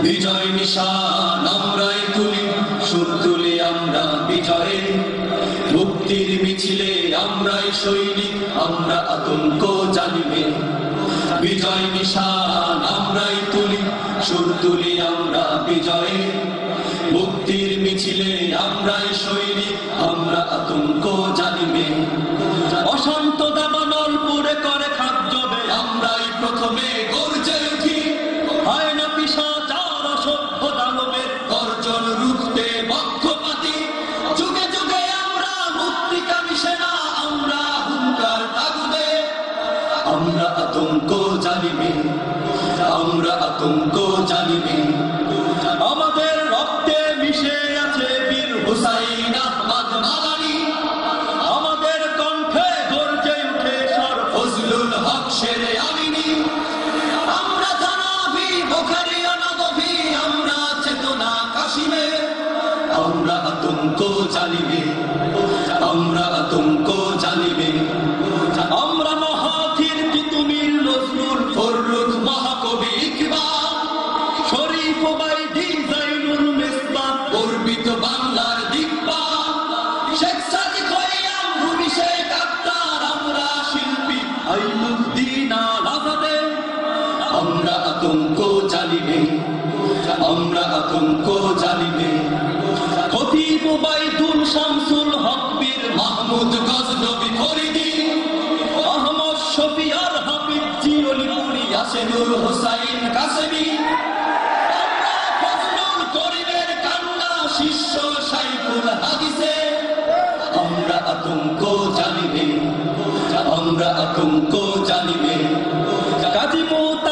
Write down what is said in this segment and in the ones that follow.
বিজয় নিশান, আমরাই তুলি, সুর তুলি আমরা বিজয়ে। মুক্তির মিছিলে আমরাই সৈনিক, আমরা আতঙ্ক জানিবে বিজয় নিশান, আমরাই তুলি, সুর তুলি আমরা বিজয়ে। মুক্তির মিছিলে আমরাই সৈনিক আতঙ্ক জানিবে, আমরা আতঙ্ক জানিবে। আমাদের রক্তে মিশে আছে বীর হুসাইন আহমদ মাদানি। আমাদের কণ্ঠে গর্জে উঠে সর ফজলুল হক শেরে আমিনী। আমরা জানাবি বোখারি অনগভি আমরা চেতনা কাশিমে। আমরা আতঙ্ক জানিবে, আমরা আতঙ্ক জানিবে। আমরা আতঙ্ক জানিবে আমরা আতঙ্ক জানিবে খতিব বাইদুল শামসুল মাহমুদ গজনবী ফরিদি, আহমদ শফিয়ার হাফিজ জিওলিপুরি ইয়াসিনুল হোসাইন কাসেমি শিষ্য সাইফুল হাদিসে। আমরা আতঙ্ক জানিবে আমরা আতঙ্ক জানিবে কাজী মোতাসিম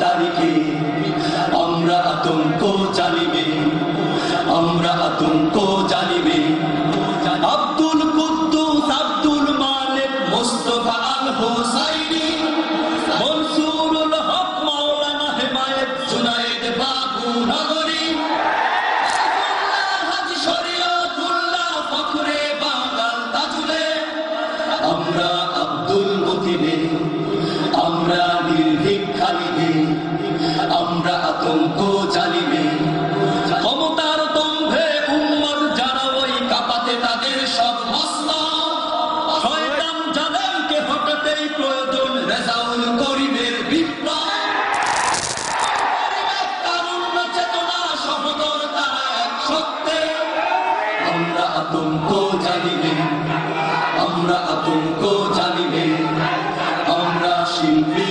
তারিখে আমরা আতঙ্ক জানিবে আমরা আতঙ্ক জানিবে আতঙ্ক ক্ষমতার দম্ভে উম্মর কাপাতে তাদের সব মস্তা শয়তান জালেমকে হটাতেই প্রয়োজন রেজাউল আমরা আতঙ্ক জানিবে আমরা আতঙ্ক জানিবে আমরা শিল্পী